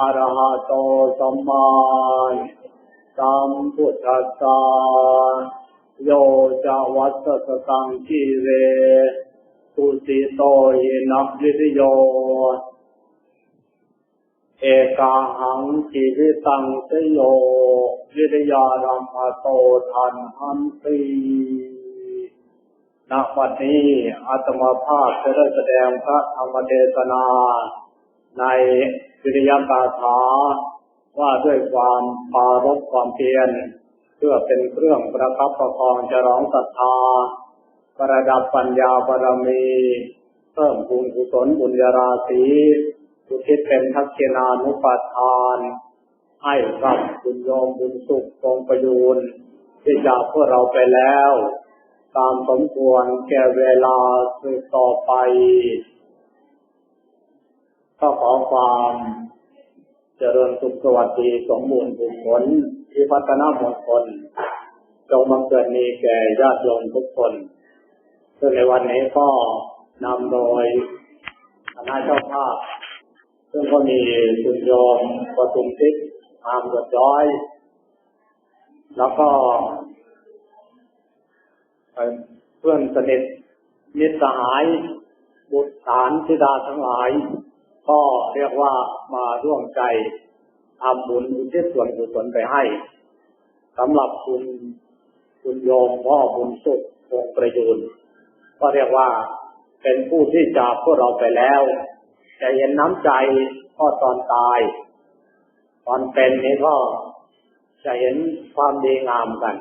อะรหะโตสัมมาสัมพุทธัสสะโยจะวัสสตังคีเรตุติโตเยนะวิริโย เอกาหังชีวิตังสยโยวิริยารัมภโตทันหันตีณวันนี้อาตมาภาพจะได้แสดงพระธรรมเทศนาใน วิริยกาถาว่าด้วยความปารบความเพียรเพื่อเป็นเครื่องประคับประคองจะร้องศรัทธา ประดับปัญญาบารมี เพิ่มพูนกุศลบุญญาราศีอุทิศเป็นทักษิณานุปทาน ให้กับบุญยมบุญสุขทรงประยูนที่จากพวกเราไปแล้ว ตามสมควรแก่เวลาสืบต่อไป ก็ขอความเจริญสุขสวัสดีสมบูรณ์ผลผลที่พัฒนามงคลจงบังเกิดมีแก่ญาติโยมทุกคน ซึ่งในวันนี้ก็นำโดยคณะเจ้าภาพ ซึ่งก็มีคุณโยมประทุมทิศตามเกิดย้อย แล้วก็เพื่อนสนิทมิตรสหายบุตรฐานธิดาทั้งหลาย ก็เรียกว่ามาร่วมใจทำบุญอุทิศส่วนกุศลไปให้สำหรับคุณคุณโยมพ่อบุญสุขวงประยูนก็เรียกว่าเป็นผู้ที่จากพวกเราไปแล้วจะเห็นน้ำใจก็ตอนตาย ตอนเป็นนี้ก็จะเห็นความดีงามกัน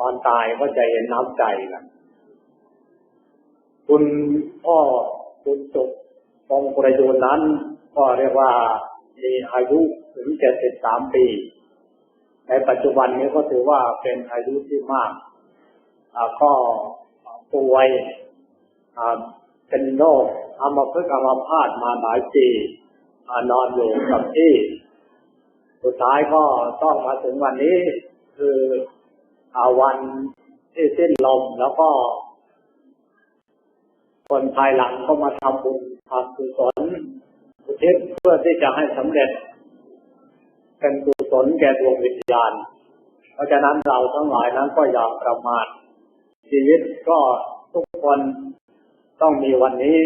ตอนตายก็จะเห็นน้ำใจกัน คุณพ่อคุณสุข วงประยูนนั้น ก็เรียกว่ามีอายุถึงเจ็ดสิบสามปี ในปัจจุบันนี้ก็ถือว่าเป็นอายุที่มากก็ป่วยเป็นโรคอัมพฤกอัมพาตมาหลายปีนอนอยู่กับที่ สุดท้ายก็ต้องมาถึงวันนี้ คือวันที่สิ้นลมแล้วก็คนภายหลังก็มาทำบุญ ทำกุศลอุทิศเพื่อที่จะให้สำเร็จ เป็นกุศลแก่ดวงวิญญาณ เพราะฉะนั้นเราทั้งหลายนั้นก็อย่าประมาทชีวิตก็ทุกคนต้องมีวันนี้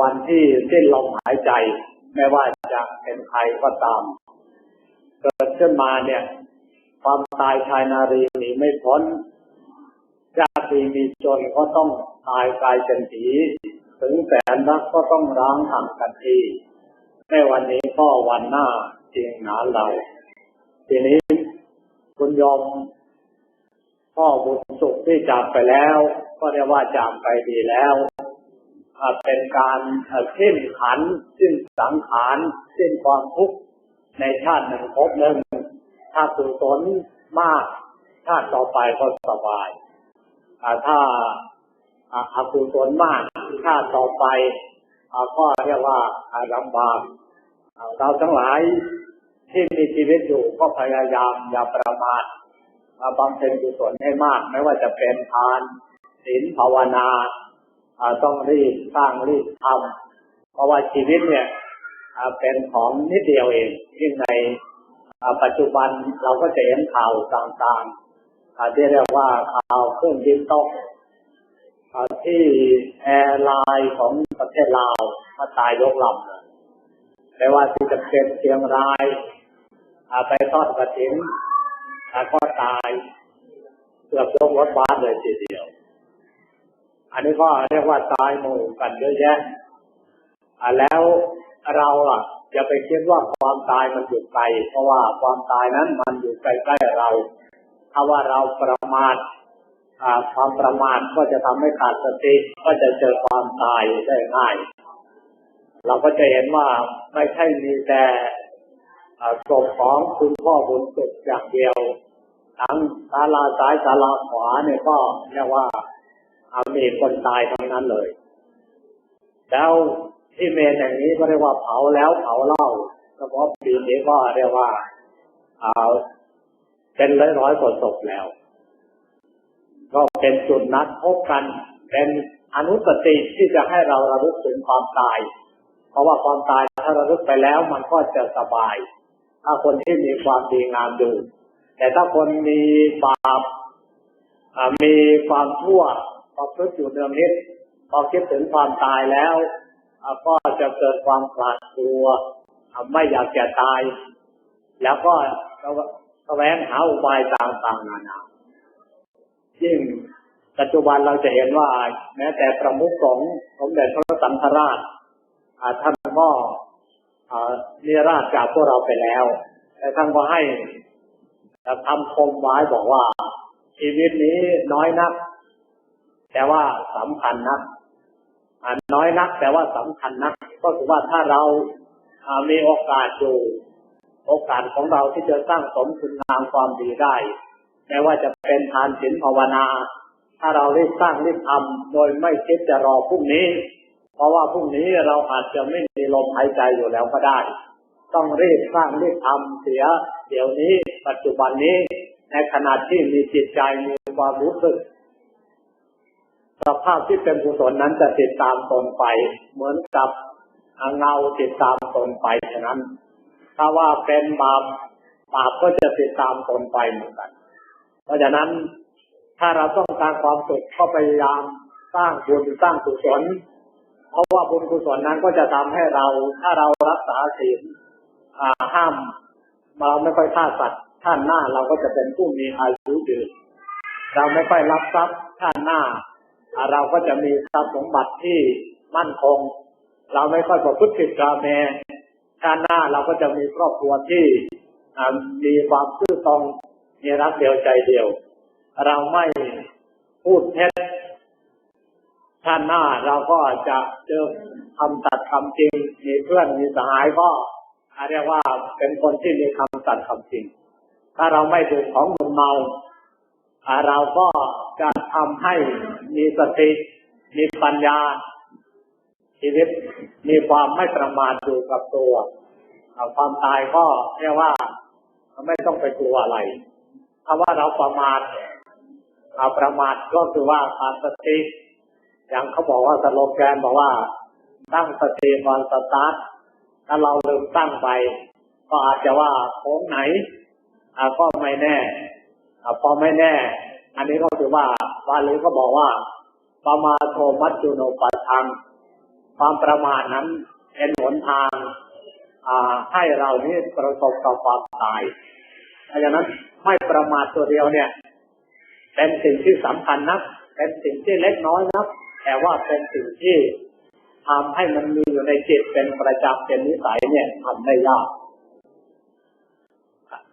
วันที่สิ้นลมหายใจ ไม่ว่าจะเป็นใครก็ตาม เกิดขึ้นมาเนี่ย ความตายชายนารีหนีไม่พ้นญาติมีจนก็ต้องตายกลายเป็นผี ถึงแสนรักก็ต้องร้างห่างกันทีไม่วันนี้ก็วันหน้าจริงหนาเรา ทีนี้คุณยอมพ่อบุญสุขที่จากไปแล้ว ก็เรียกว่าจากไปดีแล้วเป็นการสิ้นขันสิ้นสังขารสิ้นความทุกข์ในชาติหนึ่งภพหนึ่งถ้ากุศลมาก ชาติต่อไปก็สบายถ้า อากุศลมากชาติต่อไปก็เรียกว่าลำบากเราทั้งหลายที่มีชีวิตอยู่ก็พยายามอย่าประมาทบำเพ็ญกุศลให้มาก ไม่ว่าจะเป็นทานศีลภาวนาต้องรีบสร้างรีบทำเพราะว่าชีวิตเนี่ยเป็นของนิดเดียวเองยิ่งในปัจจุบันเราก็จะเห็นข่าวต่างๆที่เรียกว่าข่าวเครื่องบินตก ที่แอร์ไลน์ของประเทศลาวมาตายยกลำแต่ว่าที่จะเป็นเชียงรายไปทอดกระถิ่นก็ตายเกือบยกรถบัสเลยทีเดียว อันนี้ก็เรียกว่าตายหมู่กันเยอะแยะแล้วเราอะอย่าไปคิดว่าความตายมันอยู่ไกล เพราะว่าความตายนั้นมันอยู่ใกล้ๆเราถ้าว่าเราประมาท ความประมาทก็จะทำให้ขาดสติก็จะเจอความตายได้ง่ายเราก็จะเห็นว่าไม่ใช่มีแต่ศพของคุณพ่อบุญสุขอย่างเดียวทั้งศาลาซ้ายศาลาขวาเนี่ยก็เรียกว่ามีคนตายทั้งนั้นเลย แล้วที่เมนแห่งนี้ก็เรียกว่าเผาแล้วเผาเล่าเฉพาะปีนี้ก็เรียกว่าอ่าเป็นร้อยร้อยๆกว่าศพแล้ว ก็เป็นจุดนัดพบกัน เป็นอนุสติที่จะให้เราระลึกถึงความตาย เพราะว่าความตายถ้าระลึกไปแล้วมันก็จะสบาย ถ้าคนที่มีความดีงามอยู่ แต่ถ้าคนมีบาปอ่ามีความชั่วประพฤติอยู่เนืองนิดพอคิดถึงความตายแล้วก็จะเกิดความหวาดกลัวไม่อยากจะตาย แล้วก็แสวงหาอุบายต่างๆนานา ยิ่งปัจจุบันเราจะเห็นว่า แม้แต่ประมุขสงสมเด็จพระสังฆราชอ่าท่านก็อ่าเนรราชจากพวกเราไปแล้ว แต่ท่านก็ให้ทำคมไว้บอกว่า ชีวิตนี้น้อยนัก แต่ว่าสำคัญนักน้อยนัก แต่ว่าสำคัญนัก ก็คือว่าถ้าเราอ่ามีโอกาสอยู่ โอกาสของเราที่จะสร้างสมคุณงามความดีได้ ไม่ว่าจะเป็นทานศีลภาวนา ถ้าเรารีบสร้างรีบทำโดยไม่คิดจะรอพรุ่งนี้ เพราะว่าพรุ่งนี้เราอาจจะไม่มีลมหายใจอยู่แล้วก็ได้ ต้องรีบสร้างรีบทำเสีย เดี๋ยวนี้ ปัจจุบันนี้ ในขณะที่มีจิตใจมีความรู้สึกสภาพที่เป็นกุศลนั้นจะติดตามตนไป เหมือนกับเงาติดตามตนไปฉะนั้น ถ้าว่าเป็นบาปบาปก็จะติดตามตนไปเหมือนกัน เพราะฉะนั้นถ้าเราต้องการความสุขก็พยายามสร้างบุญสร้างกุศลเพราะว่าบุญกุศลนั้นก็จะทำให้เรา ถ้าเรารักษาศีลอ่าห้ามเราไม่ค่อยฆ่าสัตว์ท่านหน้าเราก็จะเป็นผู้มีอายุยืนเราไม่ค่อยรับทรัพย์ท่านหน้า เราก็จะมีทรัพย์สมบัติที่มั่นคง เราไม่ค่อยประพฤติผิดกาเมชาติหน้าเราก็จะมีครอบครัวที่อ่ามีความซื่อตรง มีรักเดียวใจเดียว เราไม่พูดเท็จชาติหน้าเราก็จะเจอคำตัดคำจริง มีเพื่อนมีสหายก็เรียกว่าเป็นคนที่มีคำตัดคำจริง ถ้าเราไม่ดื่มของมึนเมาเราก็จะทำให้มีสติ มีปัญญา ชีวิตมีความไม่ประมาทอยู่กับตัวความตายก็เรียกว่าไม่ต้องไปกลัวอะไร ถ้าว่าเราประมาทอ่าประมาทก็คือว่าขาดสติอย่างเขาบอกว่าสโลแกนบอกว่า ตั้งสติก่อนสตาร์ทถ้าเราลืมตั้งไป ก็อาจจะว่าโค้งไหนก็ไม่แน่พอไม่แน่ อันนี้ก็คือว่าบาลีก็บอกว่าประมาโทมัจจุโนปัฏฐังความประมาทนั้นเป็นหนทางให้เรานี่ประสบกับความตาย เพราะฉะนั้นไม่ประมาทตัวเดียวเนี่ย เป็นสิ่งที่สำคัญนะเป็นสิ่งที่เล็กน้อยนะแต่ว่าเป็นสิ่งที่ทำให้มันมีอยู่ในจิตเป็นประจำเป็นนิสัยเนี่ยทำได้ยาก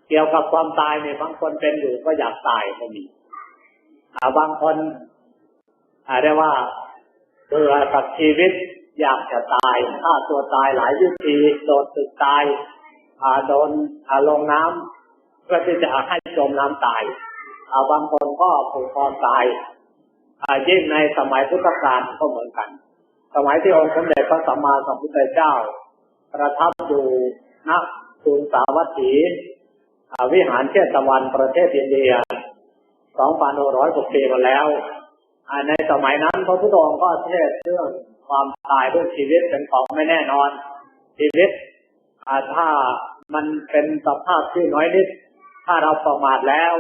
เกี่ยวกับความตายเนี่ยบางคนเป็นอยู่ก็อยากตายก็มีอ่บางคนอาเรียกว่าเบื่อกับชีวิตอยากจะตายฆ่าตัวตายหลายวิธีโดนตึกตายโดนลงน้ำ พื่อที่จะให้จมน้ำตายอ่าบางคนก็ผูกคอตายยิ่งในสมัยพุทธกาลก็เหมือนกัน สมัยที่องค์สมเด็จพระสัมมาสัมพุทธเจ้า ประทับอยู่ณกรุงสาวัตถีวิหารเชตวันประเทศอินเดีย2,600กว่าปีมาแล้วในสมัยนั้นพระพุทธองค์ก็เทศเรื่องความตายเรื่องชีวิตเป็นของไม่แน่นอน ชีวิตถ้ามันเป็นสภาพที่น้อยนิด ถ้าเราประมาทแล้ว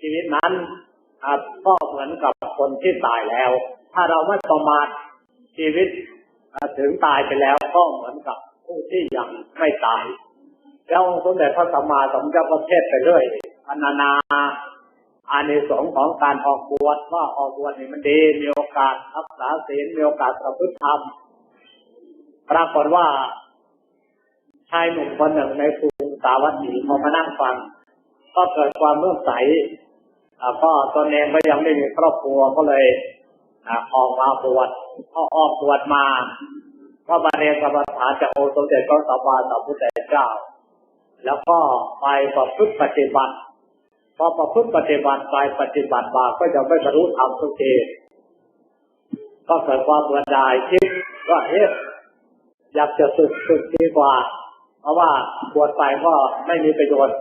ชีวิตนั้นอ่าก็เหมือนกับคนที่ตายแล้ว ถ้าเราไม่ประมาทชีวิตถึงตายไปแล้วก็เหมือนกับผู้ที่ยังไม่ตาย แล้วองค์สมเด็จพระสัมมาสัมพุทธเจ้าเทศน์ไปเรื่อยพรรณนาอานิสงส์ของการออกบวชว่าออกบวชนี่มันดีมีโอกาสรักษาศีลมีโอกาสประพฤติธรรมปรากฏว่าชายหนุ่มคนหนึ่งในกรุงสาวัตถีพอมานั่งฟัง ก็เกิดความเลื่อใส่ก็ตนเองก็ยังไม่มีครอบครัวก็เลยออกมาบวชพอออกบวชมาก็มาเรียนกรรมฐานจากองค์สมเด็จพระสัมมาสัมพุทธเจ้า แล้วก็ไปประพฤติปฏิบัติพอประพฤติปฏิบัติไปปฏิบัติมาก็จะไม่บรรลุธรรมทุกทีก็เกิดความเบื่อหน่ายคิดว่าเอ๊ะอยากจะสึกสึกดีกว่า เพราะว่าบวชไปก็ไม่มีประโยชน์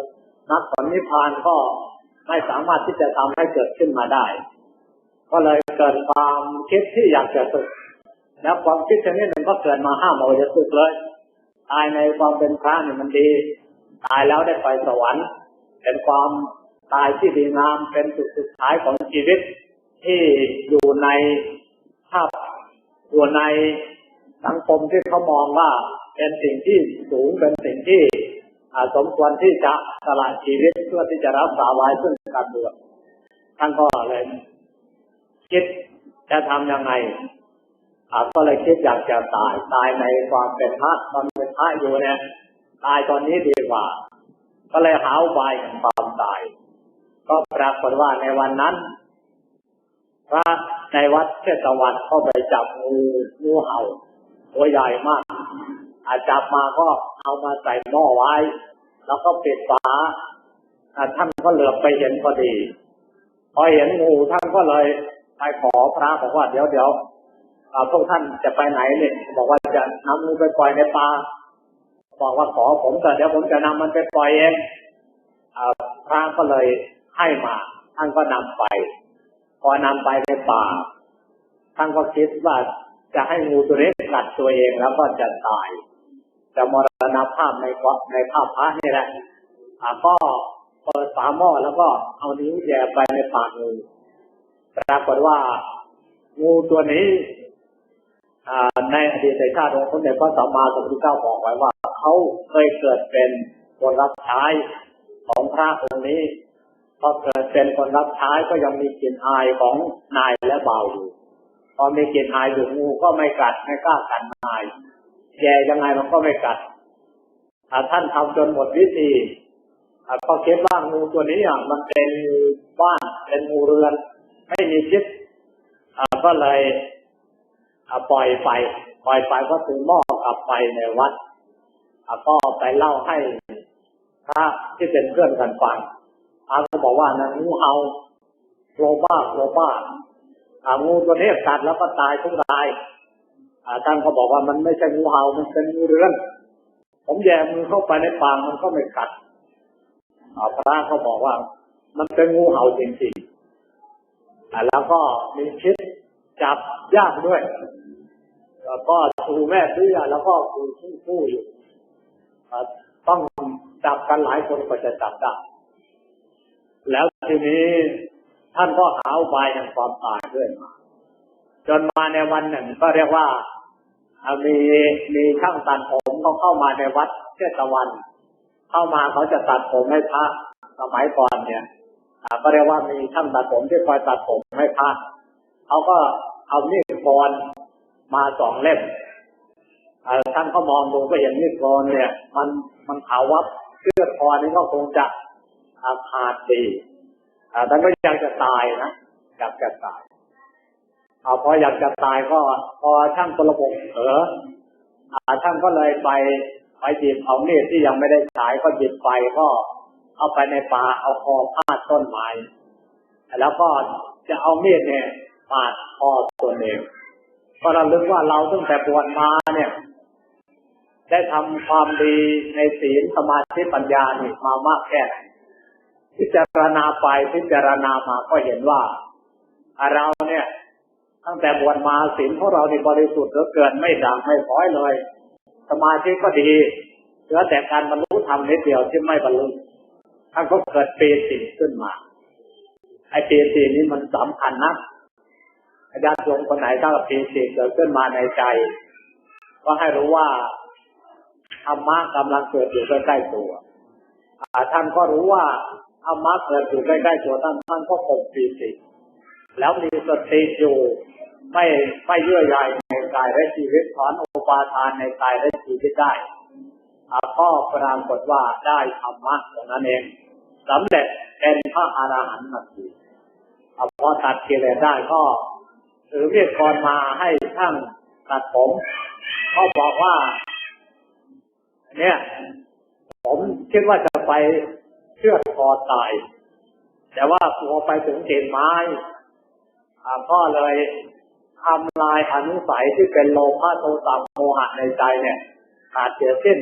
นักผลนิพพานก็ไม่สามารถที่จะทำให้เกิดขึ้นมาได้ ก็เลยเกิดความคิดที่อยากจะสึก แล้วความคิดชนิดหนึ่งก็เกิดมาห้ามเอาจะสึกเลย ตายในความเป็นพระนี่มันดี ตายแล้วได้ไปสวรรค์ เป็นความตายที่ดีงาม เป็นสุดสุดท้ายของชีวิตที่อยู่ในภาพอยู่ในสังคมที่เขามองว่าเป็นสิ่งที่สูงเป็นสิ่งที่ สมควรที่จะสละชีวิตเพื่อที่จะรักษาไว้ซึ่งการบวชท่านก็เลยคิดจะทำยังไงก็เลยคิดอยากจะตายตายในความเป็นพระตอนเป็นพระอยู่เนี่ยตายตอนนี้ดีกว่า ก็เลยหาอุบายแห่งความตาย ก็ปรากฏว่าในวันนั้น พระในวัดเทศวันเข้าไปจับงูงูเห่าตัวใหญ่มาก อาจับมาก็เอามาใส่หม้อไว้ แล้วก็ปิดฝาท่านก็เหลือบไปเห็นพอดี พอเห็นงูท่านก็เลยไปขอพระบอกว่าเดี๋ยวเดี๋ยวพวกท่านจะไปไหนเนี่ยบอกว่าจะนำงูไปปล่อยในป่าบอกว่าขอผมแต่เดี๋ยวผมจะนำมันไปปล่อยเองพระก็เลยให้มาท่านก็นำไป พอนำไปในป่าท่านก็คิดว่าจะให้งูตัวนี้กัดตัวเองแล้วก็จะตาย จะมรณภาพในในภาพพระนี่แหละก็เปิดฝาหม้อแล้วก็เอานิ้วแย่ไปในปากงูปรากฏว่างูตัวนี้ในอดีตชาติองค์สมเด็จพระสัมมาสัมพุทธเจ้าบอกไว้ว่าเขาเคยเกิดเป็นคนรับใช้ของพระองค์นี้พอเกิดเป็นคนรับใช้ก็ยังมีกลิ่นอายของนายและเบ่าอยู่พอมีกลิ่นอายอยู่งูก็ไม่กัดไม่กล้ากัดนาย แย่ยังไงมันก็ไม่กัดท่านทำจนหมดวิธีก็คิดว่างูตัวนี้อะมันเป็นบ้านเป็นงูเรือน ไม่มีพิษก็เลยปล่อยไฟปล่อยไฟก็ถือหม้อกลับไปในวัดก็ไปเล่าให้พระที่เป็นเพื่อนกันฟังพระก็บอกว่านะงูเห่าโลบ้าโลบ้างูตัวนี้กัดแล้วก็ตายทุกราย ท่านก็บอกว่ามันไม่ใช่งูเห่ามันเป็นงูเรือนผมแย่มือเข้าไปในปากมันก็ไม่กัดพระเขาบอกว่า มันเป็นงูเห่าจริงๆแล้วก็มีพิษจับยากด้วย แล้วก็ชูแม่เสื้อแล้วก็คูคู่คู่อยู่ต้องจับกันหลายคนก็จะจับได้แล้วทีนี้ท่านก็หาอุบายแห่งความตายด้วยมาจนมาในวันหนึ่งก็เรียกว่า มีมีช่างตัดผมเขาเข้ามาในวัดเทศวัน เข้ามาเขาจะตัดผมให้พระสมัยก่อนเนี่ยก็เรียกว่ามีช่างตัดผมที่คอยตัดผมให้พระเขาก็เอามีดกรมาสองเล่มท่านก็มองดูก็เห็นมีดกรเนี่ย มันมันขาววับเสื้อคอนี่ก็คงจะขาดดีท่ก็ยากจะตายนะอยากจะตาย เอาพออยากจะตายก็พอช่างกระบบเออช่างก็เลยไปไปหยิบเอามีดที่ยังไม่ได้ฉายก็หยิบไปก็ เอาไปในป่าเอาคอพาดต้นไม้แล้วก็จะเอามีดเนี่ยปาดคอตัวเองก็ระลึกว่าเราตั้งแต่บวชมาเนี่ย ได้ทำความดีในศีลสมาธิปัญญานี่มามากแค่ไหนพิจารณาไปพิจารณามาก็เห็นว่า เราเนี่ย ตั้งแต่บวชมาศีลของเราในบริสุทธิ์เหลือเกินไม่ด่างไม่พ้อยเลย สมาธิก็ดีเหลือแต่การบรรลุธรรมนิดเดียวที่ไม่บรรลุท่านก็เกิดปีติขึ้นมา ไอ้ปีตินี้มันสำคัญนะญาติโยมคนไหนถ้าปีติเกิดขึ้นมาในใจ ก็ให้รู้ว่าธรรมะกำลังเกิดอยู่ใกล้ๆตัวท่านก็รู้ว่าธรรมะเกิดอยู่ใกล้ๆตัวท่านท่านก็ปกปีติแล้วมีสติอยู่ ไม่ไม่เยื่อใยในกายและชีวิตถอนอุปาทานในกายและชีวิตได้ก็ปรากฏว่าได้ธรรมะตรงนั้นเองสำเร็จเป็นพระอรหันต์ทันทีพอตัดกิเลสได้ก็ถือเรียกกรมาให้ช่างตัดผมเขาบอกว่า เนี่ย ผมคิดว่าจะไปเชือดคอตาย แต่ว่าพอไปถึงเขตไม้อ่าก็เลย ทำลายอนุสัยที่เป็นโลภะโทสะโมหะในใจเนี่ยขาดเสียสิ้น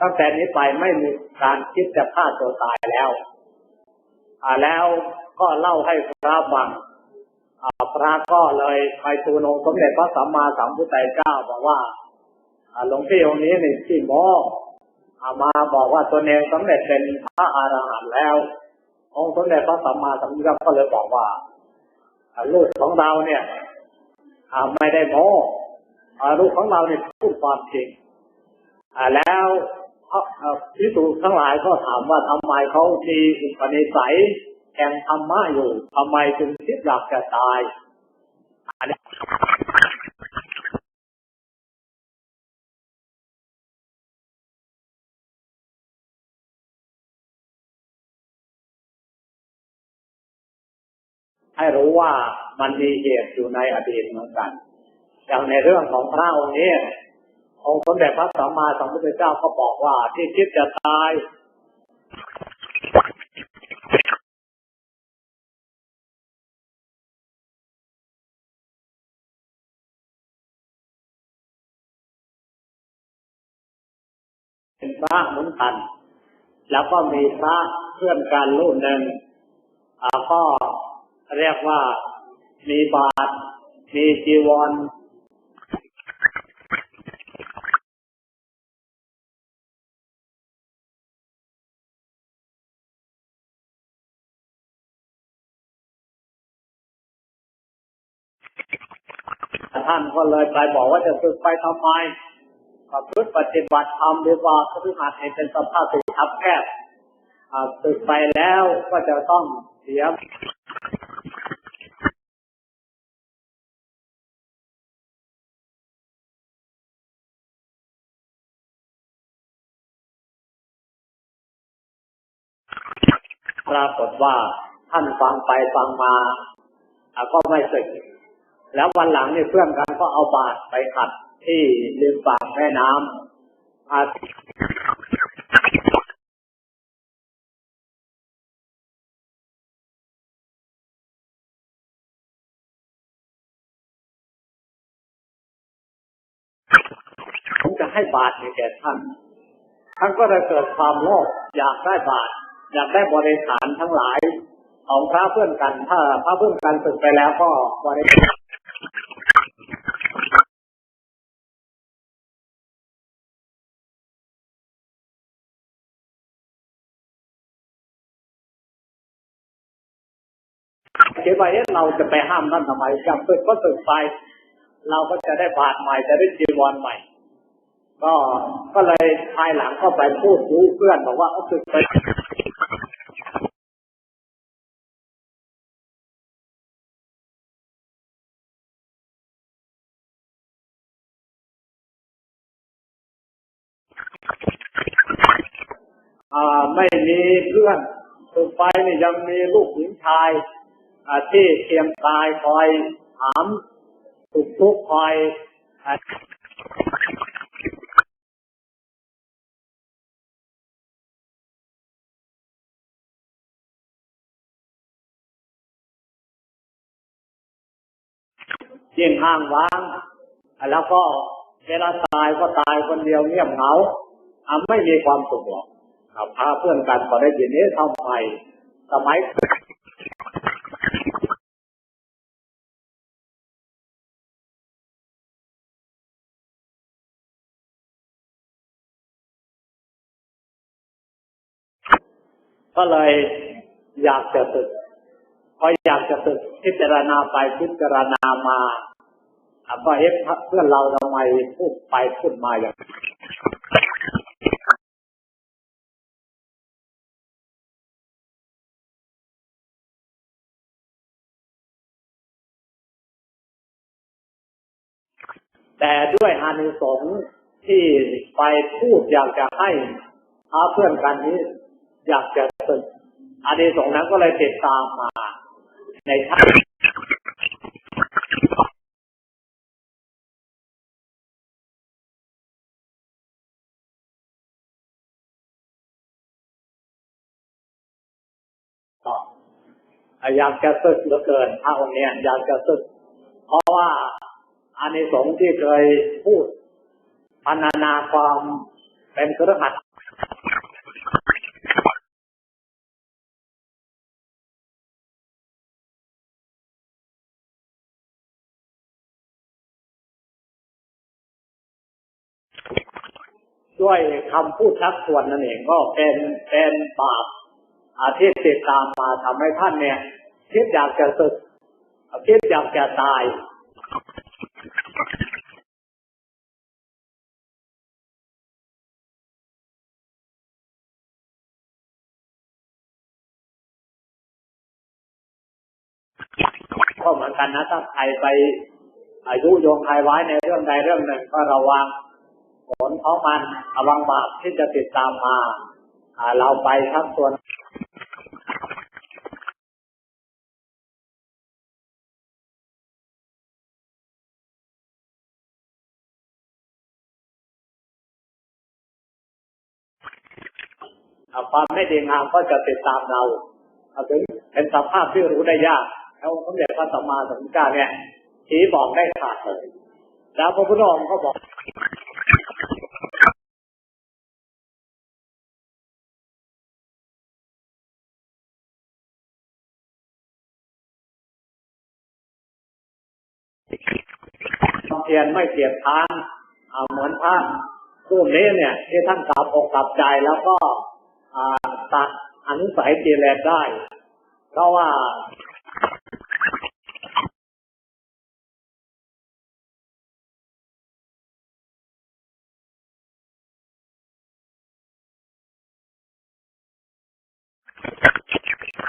ตั้งแต่นี้ไปไม่มีการคิดจะฆ่าตัวตายแล้วอ่าแล้วก็เล่าให้พระฟังอ่าพระก็เลยไปทูลองค์สมเด็จพระสัมมาสัมพุทธเจ้าบอกว่าอ่าหลวงพี่องค์นี้ในที่โมอามาบอกว่าตนเองสำเร็จเป็นพระอรหันต์แล้ว องค์สมเด็จพระสัมมาสัมพุทธเจ้าก็เลยบอกว่าอ่าลูกของเราเนี่ย ไม่ได้โมอ่าลูกของเราเนี่ยพูดความจริงแล้วพิสูจทั้งหลายก็ถามว่าทำไมเขามีอุปนิสัยแห่งธรรมะอยู่ทำไมจึงคิดอยากจะตายอันนี้ให้รู้ว่า มันมีเหตุอยู่ในอดีตเหมือนกัน อย่างในเรื่องของพระองค์นี้องค์สมเด็จพระสัมมาสัมพุทธเจ้าก็บอกว่าที่คิดจะตายเป็นพระเหมือนกัน แล้วก็มีพระเพื่อนกันรูปหนึ่งอ่าก็เรียกว่า มีบาตรมีจีวรท่านก็เลยไปบอกว่าจะฝึกไปทำไมประพฤติปฏิบัติธรรมดีกว่าพฤหัสให้เป็นสภาพสิทับแคบฝึกไปแล้วก็จะต้องเสีย ปรากฏว่าท่านฟังไปฟังมาก็ไม่สึก แล้ววันหลังเนี่ยเพื่อนกันก็เอาบาตรไปขัดที่ริมฝั่งแม่น้ำอาผมจะให้บาตรแก่ท่าน ท่านก็เลยเกิดความโลภอยากได้บาตรอยากได้บริขาร ทั้งหลายของพระเพื่อนกัน ถ้าพระเพื่อนกันสึกไปแล้วก็บริขารคิดว่าเอ๊ะเราจะไปห้ามท่านทำไมจำสึกก็สึกไป เราก็จะได้บาตรใหม่จะได้จีวรใหม่ ก็ก็เลยภายหลังก็ไปพูดรู้เพื่อนบอกว่าเอาสึกไป ไม่มีเพื่อนสุดไปนี่ยังมีลูกหญิงชายที่เทียมตายคอยถามสุขทุกข์คอยอ่ายิ่งห้างว้าง แล้วก็เวลาตายก็ตายคนเดียวเงียบเหงาไม่มีความสุขหรอก พาเพื่อนกันพอได้ยินนี้ทำไมสมัยก็เลยอยากจะสึกพออยากจะสึกพิจารณาไปพิจารณามาอะก็เอ๊ะเพื่อนเราทำไมพูดไปพูดมาอย่าง แต่ด้วยอานิสงส์ที่ไปพูดอยากจะให้พาเพื่อนกันนี้ อยากจะสึกอานิสงส์นั้นก็เลยติดตามมา ในท่าติอยากจะสึกเหลือเกินพระองค์เนี่ยอยากจะสึก เพราะว่า อานิสงที่เคยพูดพรรณนาความเป็นครหัสถ์ด้วยคำพูดชักชวนนั่นเองก็เป็นเป็นบาปอาที่ติดตามมาทำให้ท่านเนี่ยคิดอยากจะศึกคิดอยากจะตาย กันนะถ้าใครไปอายุโยงใครไว้ในเรื่องใดเรื่องหนึ่ง ก็ระวังผลของมันระวังบาปที่จะติดตามมาเราไปทั้งส่วนความไม่ดีงามก็จะติดตามเราเอาถึงเป็นสภาพที่รู้ได้ยาก แล้วสมเด็จพระสัมมาสัมพุทธเจ้าเนี่ยชี้บอกได้ขาดเลย แล้วพระพุทธองค์ก็บอกเพียรไม่เกียจค้านอ่าเหมือนพระรูปนี้เนี่ย ที่ท่านกลับอกกลับใจแล้วก็ตัดอนุสัยกิเลสได้ เพราะว่า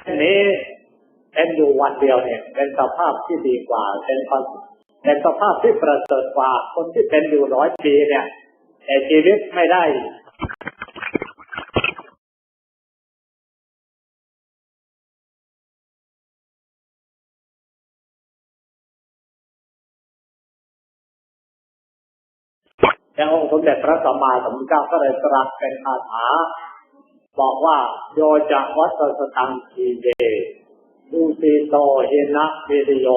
อันนี้เป็นอยู่วันเดียวเนี่ย เป็นสภาพที่ดีกว่า เป็นความเป็นสภาพที่ประเสริฐกว่า คนที่เป็นอยู่ร้อยปีเนี่ยแต่ชีวิตไม่ได้แต่องค์สมเด็จพระสัมมาสัมพุทธเจ้าก็เลยตรัสเป็นคาถา บอกว่าโยจะวัตสตังทีเยดูสีโตเฮนะวิริโย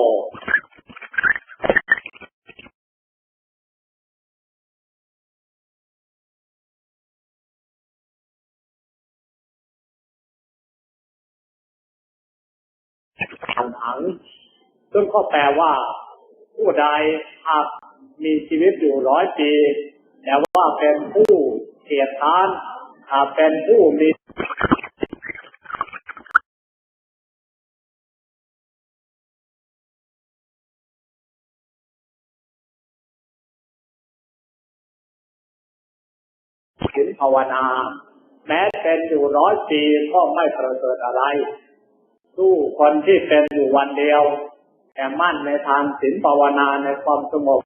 ทันหังซึ่งก็แปลว่า ผู้ใดหากมีชีวิตอยู่ร้อยปี แต่ว่าเป็นผู้เกียรติ้าน หากเป็นผู้มีถึงภาวนา แม้เป็นอยู่ร้อยปีก็ไม่ประเสริฐอะไร สู้คนที่เป็นอยู่วันเดียว แต่มั่นในทางศีลภาวนาในความสงบ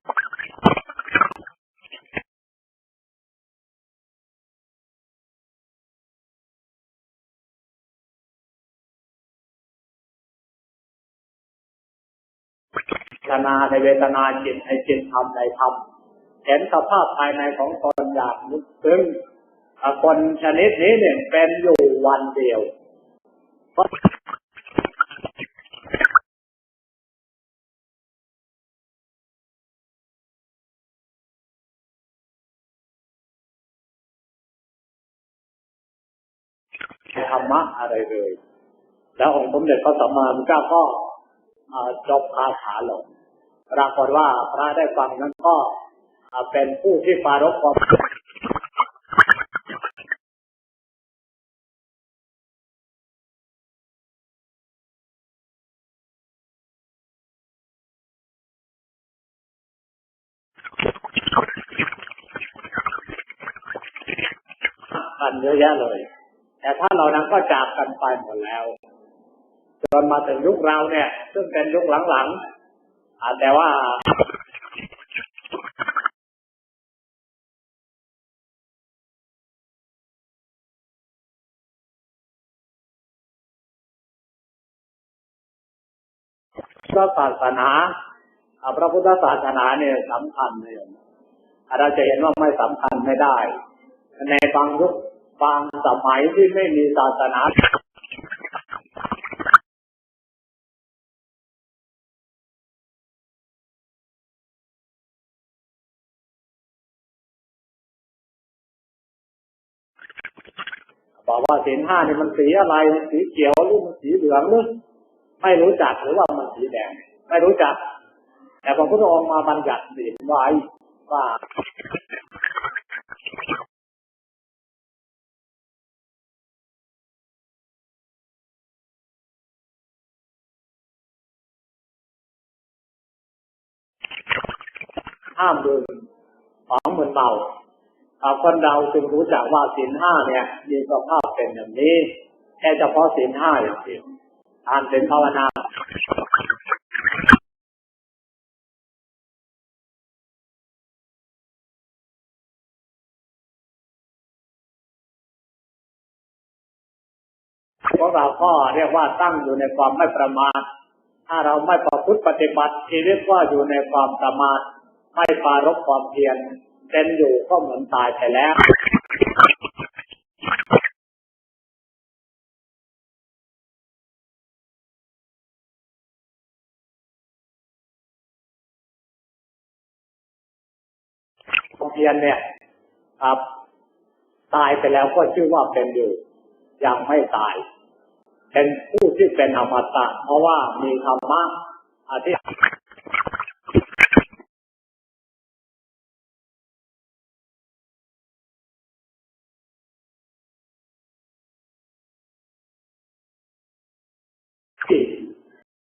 เวทนาในเวทนาจิตในจิตธรรมในธรรมเห็นสภาพภายในของตนอย่างลึกซึ้งคนชนิดนี้เนี่ยเป็นอยู่วันเดียวเพราะธรรมะอะไรเลย แล้วองค์สมเด็จพระสัมมาสัมพุทธเจ้าก็จบคาถาลง ปรากฏว่าพระได้ฟังนั้นก็เป็นผู้ที่ปารบความกันเยอะแยะเลย แต่ถ้าเรานั้นก็จากกันไปหมดแล้ว จนมาถึงยุคเราเนี่ย ซึ่งเป็นยุคหลังๆ แต่ว่าพระศาสนาอ่าพระพุทธศาสนาเนี่ยสำคัญเลยเราจะเห็นว่าไม่สำคัญไม่ได้ ในบางยุคบางสมัยที่ไม่มีศาสนา บอกว่าศีลห้านี่มันสีอะไรมันสีเขียวหรือมันสีเหลืองหรือไม่รู้จักหรือว่ามันสีแดง ไม่รู้จัก แต่พระพุทธองค์มาบัญญัติศีลไว้ว่าห้ามดื่มของมึนเมา คนเราจึงรู้จักว่าศีลห้าเนี่ย มีสภาพเป็นอย่างนี้แค่เฉพาะศีลห้าอย่างเดียวทานเป็นภาวนาพวกเราก็เรียกว่าตั้งอยู่ในความไม่ประมาท ถ้าเราไม่ประพฤติปฏิบัติชีวิตว่าอยู่ในความประมาท ไม่ปารบความเพียร เป็นอยู่ก็เหมือนตายไปแล้วความเพียรเนี่ยครับตายไปแล้วก็ชื่อว่าเป็นอยู่ ยังไม่ตาย เป็นผู้ที่เป็นอมตะเพราะว่ามีธรรมะอธิ